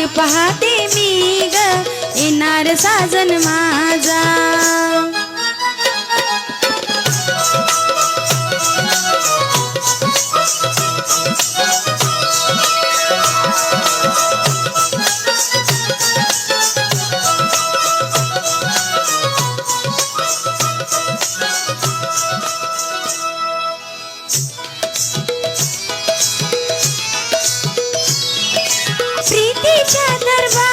वाट पाहते मी ग. येणार साजन माझा. Let it burn.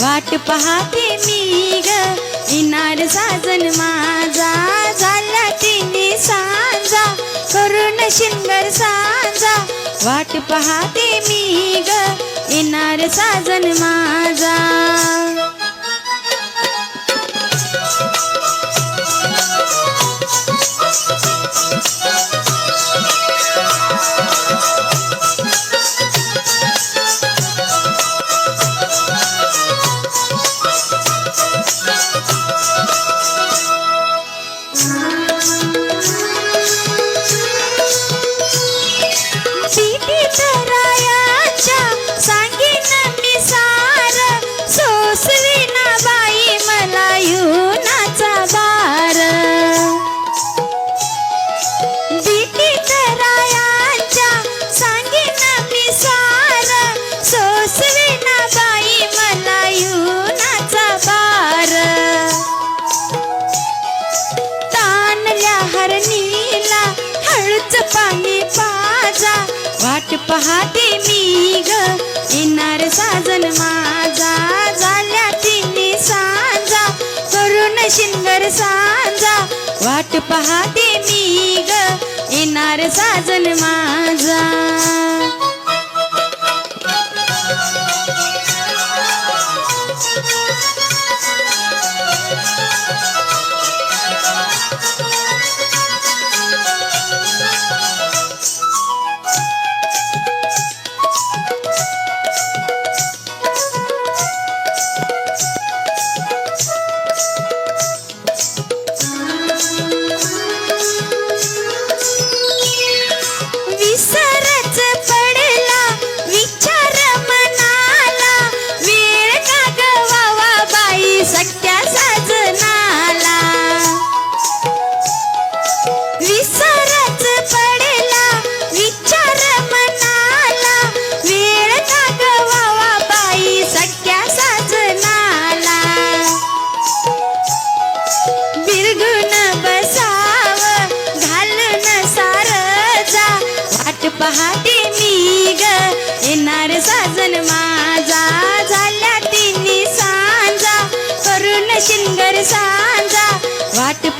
वाट पाहते मी ग. येणार साजन माझा झाला तिने सांजा. करून शिंगर सांजा. वाट पाहते मी ग. येणार साजन माझा. पीठीत रायाच्या सांगीन मी सार. सोसवी ना बाई मला युनाचा बार. पीठीत रायाच्या सांगीन मी सार. सोसवी ना बाई मला युनाचा बार. तानल्या हरणीला हळूच पाणी पाजा वाट पाहते मी ग येणार साजन माझा झाल्या तिने सांजा करून शिंगर सांजा. वाट पाहते मी ग येणार साजन माझा.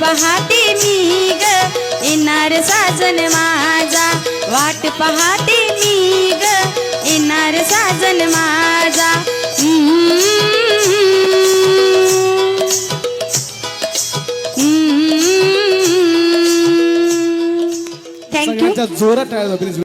पाहते मी ग येणार साजन माझा. वाट पाहते मी ग येणार साजन माझा. थँक्यू जोरात टाळ्या